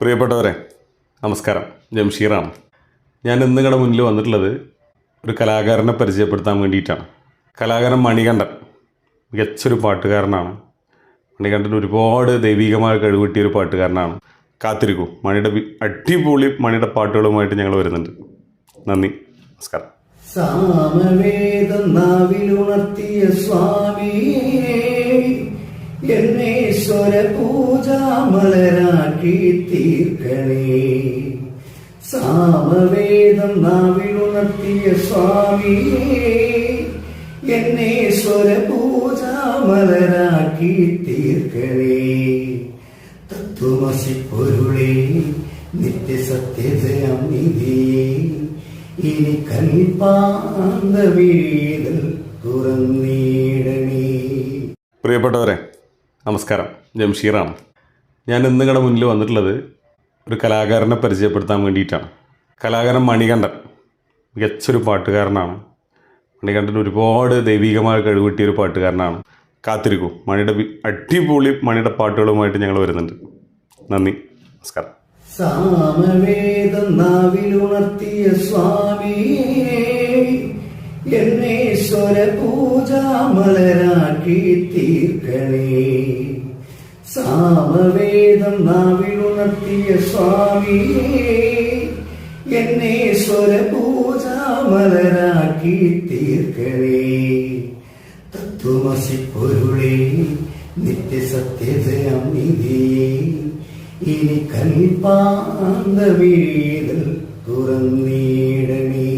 പ്രിയപ്പെട്ടവരെ നമസ്കാരം. ജംഷീറാണ്. ഞാൻ ഇന്ന് നിങ്ങളുടെ മുന്നിൽ വന്നിട്ടുള്ളത് ഒരു കലാകാരനെ പരിചയപ്പെടുത്താൻ വേണ്ടിയിട്ടാണ്. കലാകാരൻ മണികണ്ഠൻ. മികച്ചൊരു പാട്ടുകാരനാണ്. മണികണ്ഠൻ ഒരുപാട് ദൈവികമായ കഴിവ് ഒരു പാട്ടുകാരനാണ്. കാത്തിരിക്കൂ. മണിയുടെ അടിപൊളി മണിയുടെ പാട്ടുകളുമായിട്ട് ഞങ്ങൾ വരുന്നുണ്ട്. നന്ദി. നമസ്കാരം. സാമവേദം നാവിലുണർത്തിയ സ്വാമിയേ എന്നേശ്വര പൂജാമലരാക്കി തീർക്കണേ. സാമവേദം നാവിലുണർത്തിയ സ്വാമിയേ എന്നേശ്വര പൂജാമലരാക്കി തീർക്കണേ. തത്വമസി പൊരുളേ നിത്യസത്യതയം നിധിയേ ഇനി കൽപ്പാന്ത വീതൽ തുറന്നീടണേ. പ്രിയപ്പെട്ടവരെ നമസ്കാരം. ജംഷീറാണ് ഞാൻ ഇന്ന് നിങ്ങളുടെ മുന്നിൽ വന്നിട്ടുള്ളത് ഒരു കലാകാരനെ പരിചയപ്പെടുത്താൻ വേണ്ടിയിട്ടാണ്. കലാകാരൻ മണികണ്ഠൻ. മികച്ചൊരു പാട്ടുകാരനാണ്. മണികണ്ഠൻ ഒരുപാട് ദൈവികമായ കഴിവുകിട്ടിയ ഒരു പാട്ടുകാരനാണ്. കാത്തിരിക്കൂ. മണിയുടെ അടിപൊളി മണിയുടെ പാട്ടുകളുമായിട്ട് ഞങ്ങൾ വരുന്നുണ്ട്. നന്ദി. നമസ്കാരം. സാമവേദം നാവിലുണർത്തിയ സ്വാമിയേ എന്നേശ്വര പൂജാമലരാക്കി തീർക്കണേ. സാമവേദം നാവിലുണർത്തിയ സ്വാമിയേ എന്നേശ്വര പൂജാമലരാക്കി തീർക്കണേ. തത്വമസി പൊരുളേ നിത്യസത്യതയം ഇനി കൽപ്പാന്ത വീട് തുറന്നീടണേ.